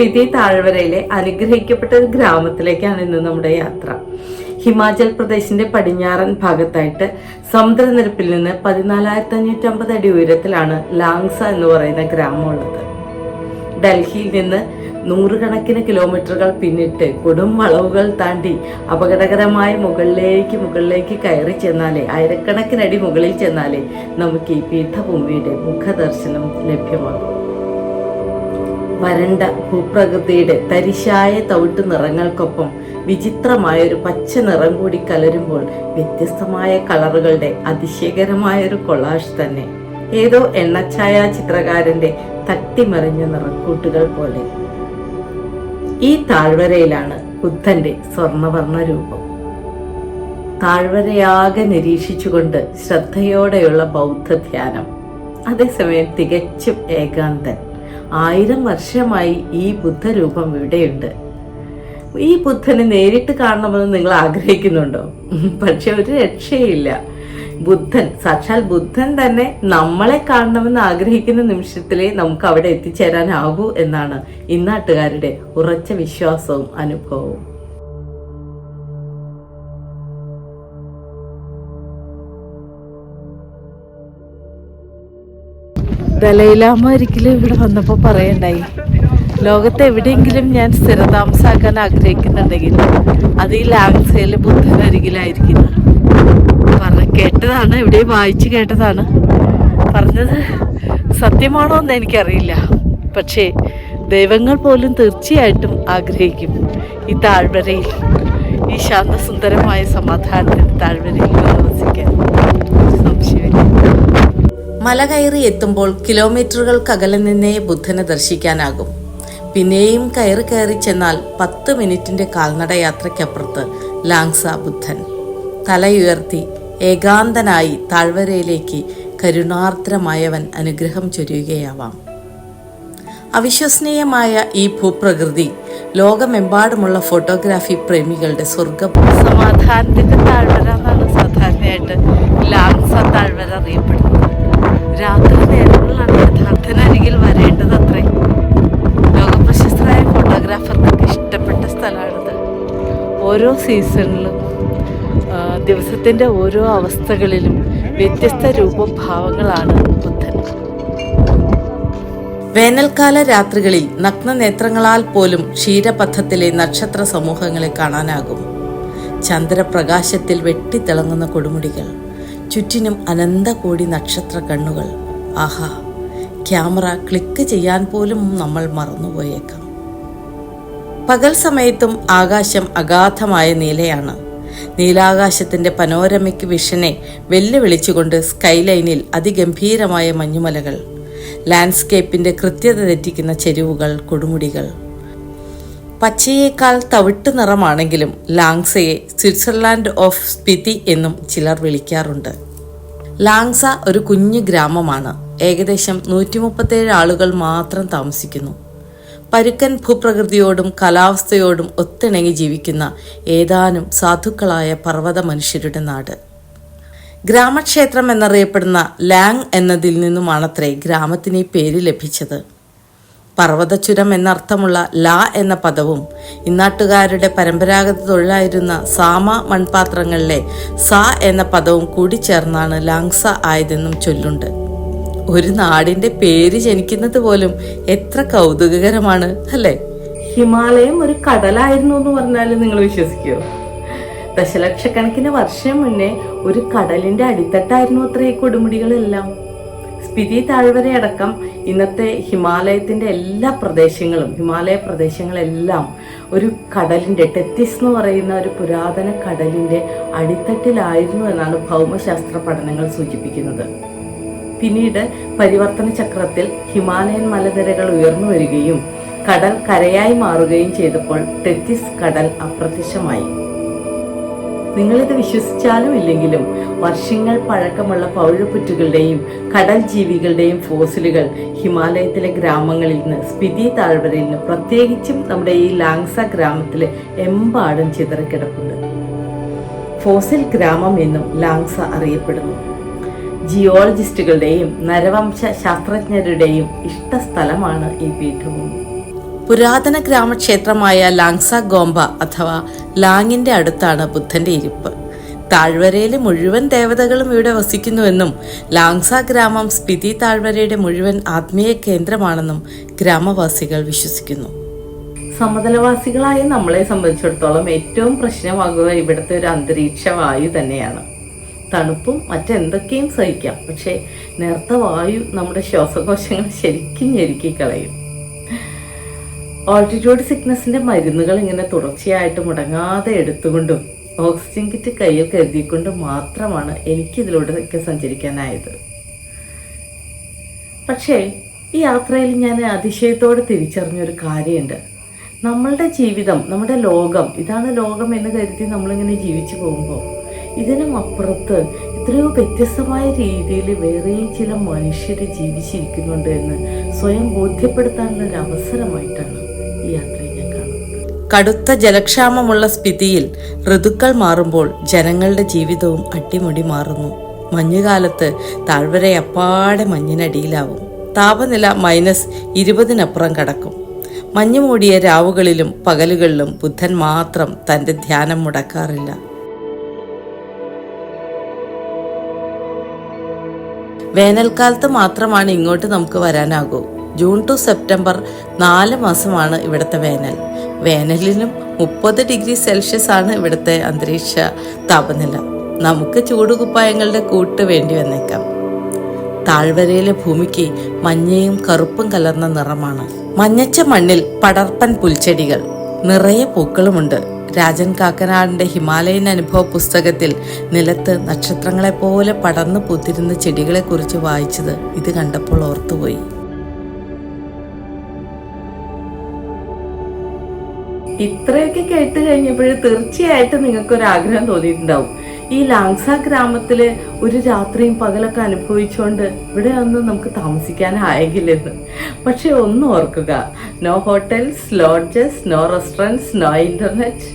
സ്പിതി താഴ്വരയിലെ അനുഗ്രഹിക്കപ്പെട്ട ഒരു ഗ്രാമത്തിലേക്കാണ് ഇന്ന് നമ്മുടെ യാത്ര. ഹിമാചൽ പ്രദേശിന്റെ പടിഞ്ഞാറൻ ഭാഗത്തായിട്ട് സമുദ്രനിരപ്പിൽ നിന്ന് പതിനാലായിരത്തി അഞ്ഞൂറ്റി അമ്പത് അടി ഉയരത്തിലാണ് ലാങ്സ എന്ന് പറയുന്ന ഗ്രാമമുള്ളത്. ഡൽഹിയിൽ നിന്ന് നൂറുകണക്കിന് കിലോമീറ്ററുകൾ പിന്നിട്ട് കൊടും വളവുകൾ താണ്ടി അപകടകരമായ മുകളിലേക്ക് മുകളിലേക്ക് കയറി ചെന്നാലേ ആയിരക്കണക്കിനടി മുകളിൽ ചെന്നാലേ നമുക്ക് ഈ പീഠഭൂമിയുടെ മുഖദർശനം ലഭ്യമാകും. വരണ്ട ഭൂപ്രകൃതിയുടെ തരിശായ തവിട്ട് നിറങ്ങൾക്കൊപ്പം വിചിത്രമായ ഒരു പച്ച നിറം കൂടി കലരുമ്പോൾ വ്യത്യസ്തമായ കളറുകളുടെ അതിശയകരമായ ഒരു കൊളാഷ് തന്നെ. ഏതോ എണ്ണച്ചായ ചിത്രകാരന്റെ തട്ടിമറിഞ്ഞ നിറക്കൂട്ടുകൾ പോലെ. ഈ താഴ്വരയിലാണ് ബുദ്ധന്റെ സ്വർണവർണ രൂപം താഴ്വരയാകെ നിരീക്ഷിച്ചുകൊണ്ട് ശ്രദ്ധയോടെയുള്ള ബൗദ്ധ ധ്യാനം അതേസമയം തികച്ചും ഏകാന്തൻ. ആയിരം വർഷമായി ഈ ബുദ്ധരൂപം ഇവിടെയുണ്ട്. ഈ ബുദ്ധനെ നേരിട്ട് കാണണമെന്ന് നിങ്ങൾ ആഗ്രഹിക്കുന്നുണ്ടോ? പക്ഷെ ഒരു രക്ഷയില്ല. ബുദ്ധൻ സാക്ഷാൽ ബുദ്ധൻ തന്നെ നമ്മളെ കാണണമെന്ന് ആഗ്രഹിക്കുന്ന നിമിഷത്തിലേ നമുക്ക് അവിടെ എത്തിച്ചേരാനാകൂ എന്നാണ് ഇന്നാട്ടുകാരുടെ ഉറച്ച വിശ്വാസവും അനുഭവവും. ദലൈലാമ ഒരിക്കലും ഇവിടെ വന്നപ്പോൾ പറയണ്ടായി? ലോകത്ത് എവിടെയെങ്കിലും ഞാൻ സ്ഥിരതാമസാക്കാൻ ആഗ്രഹിക്കുന്നുണ്ടെങ്കിൽ അത് ഈ ലാങ്സയിലെ ബുദ്ധനരികിലായിരിക്കുന്നു പറ കേട്ടതാണ് ഇവിടെ വായിച്ചു കേട്ടതാണ്. പറഞ്ഞത് സത്യമാണോ എന്ന് എനിക്കറിയില്ല. പക്ഷേ ദൈവങ്ങൾ പോലും തീർച്ചയായിട്ടും ആഗ്രഹിക്കും ഈ താഴ്വരയിൽ ഈ ശാന്തസുന്ദരമായ സമാധാനത്തിന്റെ താഴ്വരയിൽ താമസിക്കാൻ. സംശയമില്ല. മല കയറി എത്തുമ്പോൾ കിലോമീറ്ററുകൾക്കകലെ നിന്നേ ബുദ്ധനെ ദർശിക്കാനാകും. പിന്നെയും കയറി കയറി ചെന്നാൽ പത്ത് മിനിറ്റിന്റെ കാൽനട യാത്രയ്ക്കപ്പുറത്ത് ലാങ്സ ബുദ്ധൻ. തലയുയർത്തി ഏകാന്തനായി താഴ്വരയിലേക്ക് കരുണാർദ്രമായവൻ അനുഗ്രഹം ചൊരിയുകയാവാം. അവിശ്വസനീയമായ ഈ ഭൂപ്രകൃതി ലോകമെമ്പാടുമുള്ള ഫോട്ടോഗ്രാഫി പ്രേമികളുടെ സ്വർഗം സമാധാനത്തിന്റെ താഴ്വര എന്നാണ് സാധാരണയായിട്ട് ലാങ്സ താഴ്വര അറിയപ്പെടുന്നത്. രാത്രി നേരങ്ങളിലാണ് യഥാർത്ഥനരികിൽ വരേണ്ടത് അത്രേ. ലോകപ്രശസ്തരായ ഫോട്ടോഗ്രാഫർക്കൊക്കെ ഇഷ്ടപ്പെട്ട സ്ഥലമാണിത്. ഓരോ സീസണിലും ദിവസത്തിന്റെ ഓരോ അവസ്ഥകളിലും വ്യത്യസ്ത രൂപഭാവങ്ങളാണ് ബുദ്ധൻ. വേനൽക്കാല രാത്രികളിൽ നഗ്ന നേത്രങ്ങളാൽ പോലും ക്ഷീരപഥത്തിലെ നക്ഷത്ര സമൂഹങ്ങളെ കാണാനാകും. ചന്ദ്രപ്രകാശത്തിൽ വെട്ടിത്തിളങ്ങുന്ന കൊടുമുടികൾ. ചുറ്റിനും അനന്തകോടി നക്ഷത്ര കണ്ണുകൾ ആഹാ ക്യാമറ ക്ലിക്ക് ചെയ്യാൻ പോലും നമ്മൾ മറന്നുപോയേക്കാം. പകൽ സമയത്തും ആകാശം അഗാധമായ നീലയാണ്. നീലാകാശത്തിന്റെ പനോരമയ്ക്ക് വിഷനെ വെല്ലുവിളിച്ചുകൊണ്ട് സ്കൈലൈനിൽ അതിഗംഭീരമായ മഞ്ഞുമലകൾ. ലാൻഡ്സ്കേപ്പിന്റെ കൃത്യത തെറ്റിക്കുന്ന ചെരുവുകൾ കൊടുമുടികൾ. പച്ചയേക്കാൾ തവിട്ട് നിറമാണെങ്കിലും ലാങ്സയെ സ്വിറ്റ്സർലാൻഡ് ഓഫ് സ്പിതി എന്നും ചിലർ വിളിക്കാറുണ്ട്. ലാങ്സ ഒരു കുഞ്ഞു ഗ്രാമമാണ്. ഏകദേശം നൂറ്റി മുപ്പത്തേഴ് ആളുകൾ മാത്രം താമസിക്കുന്നു. പരുക്കൻ ഭൂപ്രകൃതിയോടും കാലാവസ്ഥയോടും ഒത്തിണങ്ങി ജീവിക്കുന്ന ഏതാനും സാധുക്കളായ പർവത മനുഷ്യരുടെ നാട്. ഗ്രാമക്ഷേത്രം എന്നറിയപ്പെടുന്ന ലാങ് എന്നതിൽ നിന്നുമാണത്രേ ഗ്രാമത്തിന് ഈ പേര് ലഭിച്ചത്. പർവതചുരം എന്നർത്ഥമുള്ള ലാ എന്ന പദവും ഇന്നാട്ടുകാരുടെ പരമ്പരാഗത തൊഴിലായിരുന്ന സാമ മൺപാത്രങ്ങളിലെ സ എന്ന പദവും കൂടി ചേർന്നാണ് ലാങ്സ ആയതെന്നും ചൊല്ലുണ്ട്. ഒരു നാടിന്റെ പേര് ജനിക്കുന്നത് പോലും എത്ര കൗതുകകരമാണ് അല്ലേ? ഹിമാലയം ഒരു കടലായിരുന്നു എന്ന് പറഞ്ഞാൽ നിങ്ങൾ വിശ്വസിക്കുമോ ദശലക്ഷക്കണക്കിന് വർഷം മുന്നേ ഒരു കടലിന്റെ അടിത്തട്ടായിരുന്നു അത്രേ കൊടുമുടികളെല്ലാം. സ്പിതി താഴ്വരയടക്കം ഇന്നത്തെ ഹിമാലയത്തിന്റെ എല്ലാ പ്രദേശങ്ങളും ഹിമാലയ പ്രദേശങ്ങളെല്ലാം ഒരു കടലിന്റെ ടെത്തിസ് എന്ന് പറയുന്ന ഒരു പുരാതന കടലിന്റെ അടിത്തട്ടിലായിരുന്നു എന്നാണ് ഭൗമശാസ്ത്ര പഠനങ്ങൾ സൂചിപ്പിക്കുന്നത്. പിന്നീട് പരിവർത്തന ചക്രത്തിൽ ഹിമാലയൻ മലനിരകൾ ഉയർന്നു വരികയും കടൽ കരയായി മാറുകയും ചെയ്തപ്പോൾ ടെത്തിസ് കടൽ അപ്രത്യക്ഷമായി. നിങ്ങളിത് വിശ്വസിച്ചാലും ഇല്ലെങ്കിലും വർഷങ്ങൾ പഴക്കമുള്ള പൗഴപ്പുറ്റുകളുടെയും കടൽ ജീവികളുടെയും ഫോസിലുകൾ ഹിമാലയത്തിലെ ഗ്രാമങ്ങളിൽ നിന്ന് സ്പിതി താഴ്വരയിൽ നിന്ന് പ്രത്യേകിച്ചും നമ്മുടെ ഈ ലാങ്സ ഗ്രാമത്തിലെ എമ്പാടും ചിതറിക്കിടപ്പുണ്ട്. ഫോസിൽ ഗ്രാമം എന്നും ലാങ്സ അറിയപ്പെടുന്നു. ജിയോളജിസ്റ്റുകളുടെയും നരവംശ ശാസ്ത്രജ്ഞരുടെയും ഇഷ്ടസ്ഥലമാണ് ഈ പീഠഭൂമി. പുരാതന ഗ്രാമക്ഷേത്രമായ ലാങ്സ ഗോംബ അഥവാ ലാങ്ങിന്റെ അടുത്താണ് ബുദ്ധന്റെ ഇരിപ്പ്. താഴ്വരയിലെ മുഴുവൻ ദേവതകളും ഇവിടെ വസിക്കുന്നുവെന്നും ലാങ്സ ഗ്രാമം സ്പിതി താഴ്വരയുടെ മുഴുവൻ ആത്മീയ കേന്ദ്രമാണെന്നും ഗ്രാമവാസികൾ വിശ്വസിക്കുന്നു. സമതലവാസികളായ നമ്മളെ സംബന്ധിച്ചിടത്തോളം ഏറ്റവും പ്രശ്നമാകുക ഇവിടുത്തെ ഒരു അന്തരീക്ഷ വായു തന്നെയാണ്. തണുപ്പും മറ്റെന്തൊക്കെയും സഹിക്കാം. പക്ഷേ നേർത്ത വായു നമ്മുടെ ശ്വാസകോശങ്ങൾ ശരിക്കും ഞെരുക്കി കളയും. ഓൾട്ടിറ്റ്യൂഡ് സിക്നസിന്റെ മരുന്നുകൾ ഇങ്ങനെ തുടർച്ചയായിട്ട് മുടങ്ങാതെ എടുത്തുകൊണ്ടും ഓക്സിജൻ കിറ്റ് കയ്യിൽ കരുതിക്കൊണ്ടും മാത്രമാണ് എനിക്കിതിലൂടെ ഒക്കെ സഞ്ചരിക്കാനായത്. പക്ഷേ ഈ യാത്രയിൽ ഞാൻ അതിശയത്തോടെ തിരിച്ചറിഞ്ഞൊരു കാര്യമുണ്ട്. നമ്മളുടെ ജീവിതം നമ്മുടെ ലോകം ഇതാണ് ലോകം എന്ന് കരുതി നമ്മളിങ്ങനെ ജീവിച്ചു പോകുമ്പോൾ ഇതിനും അപ്പുറത്ത് എത്രയോ വ്യത്യസ്തമായ രീതിയിൽ വേറെയും ചില മനുഷ്യർ ജീവിച്ചിരിക്കുന്നുണ്ട് എന്ന് സ്വയം ബോധ്യപ്പെടുത്താനുള്ള ഒരു അവസരമായിട്ടാണ് കടുത്ത ജലക്ഷാമമുള്ള സ്ഥിതിയിൽ ഋതുക്കൾ മാറുമ്പോൾ ജനങ്ങളുടെ ജീവിതവും അട്ടിമുടി മാറുന്നു. മഞ്ഞുകാലത്ത് താഴ്വര അപ്പാടെ മഞ്ഞിനടിയിലാവും. താപനില മൈനസ് ഇരുപതിനപ്പുറം കടക്കും. മഞ്ഞു മൂടിയ രാവുകളിലും പകലുകളിലും ബുദ്ധൻ മാത്രം തന്റെ ധ്യാനം മുടക്കാറില്ല. വേനൽക്കാലത്ത് മാത്രമാണ് ഇങ്ങോട്ട് നമുക്ക് വരാനാകൂ. ജൂൺ ടു സെപ്റ്റംബർ നാല് മാസമാണ് ഇവിടുത്തെ വേനൽ. വേനലിനും മുപ്പത് ഡിഗ്രി സെൽഷ്യസ് ആണ് ഇവിടുത്തെ അന്തരീക്ഷ താപനില. നമുക്ക് ചൂടുകുപ്പായങ്ങളുടെ കൂട്ട് വേണ്ടി വന്നേക്കാം. താഴ്വരയിലെ ഭൂമിക്ക് മഞ്ഞയും കറുപ്പും കലർന്ന നിറമാണ്. മഞ്ഞച്ച മണ്ണിൽ പടർപ്പൻ പുൽച്ചെടികൾ. നിറയെ പൂക്കളുമുണ്ട്. രാജൻ കാക്കനാടിന്റെ ഹിമാലയൻ അനുഭവ പുസ്തകത്തിൽ നിലത്ത് നക്ഷത്രങ്ങളെപ്പോലെ പടർന്നു പൂത്തിരുന്ന ചെടികളെക്കുറിച്ച് വായിച്ചത് ഇത് കണ്ടപ്പോൾ ഓർത്തുപോയി. ഇത്രയൊക്കെ കേട്ട് കഴിഞ്ഞപ്പോൾ തീർച്ചയായിട്ടും നിങ്ങൾക്ക് ഒരു ആഗ്രഹം തോന്നിയിട്ടുണ്ടാവും. ഈ ലാങ്സ ഗ്രാമത്തിൽ ഒരു രാത്രിയും പകലൊക്കെ അനുഭവിച്ചുകൊണ്ട് ഇവിടെ ഒന്നും നമുക്ക് താമസിക്കാനായെങ്കിലെന്ന്. പക്ഷെ ഒന്ന് ഓർക്കുക no hotels lodges no restaurants no internet.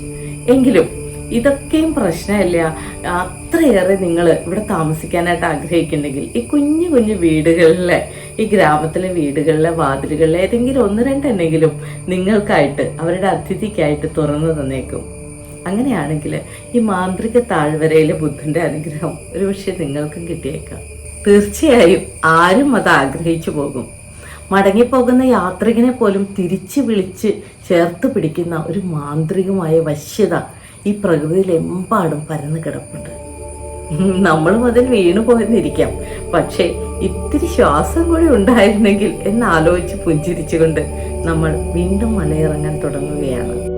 എങ്കിലും ഇതൊക്കെയും പ്രശ്നമല്ല. അത്രയേറെ നിങ്ങൾ ഇവിടെ താമസിക്കാനായിട്ട് ആഗ്രഹിക്കുന്നുണ്ടെങ്കിൽ ഈ കുഞ്ഞു കുഞ്ഞു വീടുകളിലെ ഈ ഗ്രാമത്തിലെ വീടുകളിലെ വാതിലുകളിലെ ഏതെങ്കിലും ഒന്ന് രണ്ടെണ്ണെങ്കിലും നിങ്ങൾക്കായിട്ട് അവരുടെ അതിഥിക്കായിട്ട് തുറന്നു തന്നേക്കും. അങ്ങനെയാണെങ്കിൽ ഈ മാന്ത്രിക താഴ്വരയിലെ ബുദ്ധന്റെ അനുഗ്രഹം ഒരുപക്ഷെ നിങ്ങൾക്കും കിട്ടിയേക്കാം. തീർച്ചയായും ആരും അത് ആഗ്രഹിച്ചു പോകും. മടങ്ങിപ്പോകുന്ന യാത്രികനെ പോലും തിരിച്ചു വിളിച്ച് ചേർത്ത് പിടിക്കുന്ന ഒരു മാന്ത്രികമായ വശ്യത ഈ പ്രകൃതിയിലെമ്പാടും പരന്നു കിടപ്പുണ്ട്. നമ്മളും അതിൽ വീണു പോയെന്നിരിക്കാം പക്ഷേ ഇത്തിരി ശ്വാസം കൂടി ഉണ്ടായിരുന്നെങ്കിൽ എന്നാലോചിച്ച് പുഞ്ചിരിച്ചുകൊണ്ട് നമ്മൾ വീണ്ടും മലയിറങ്ങാൻ തുടങ്ങുകയാണ്.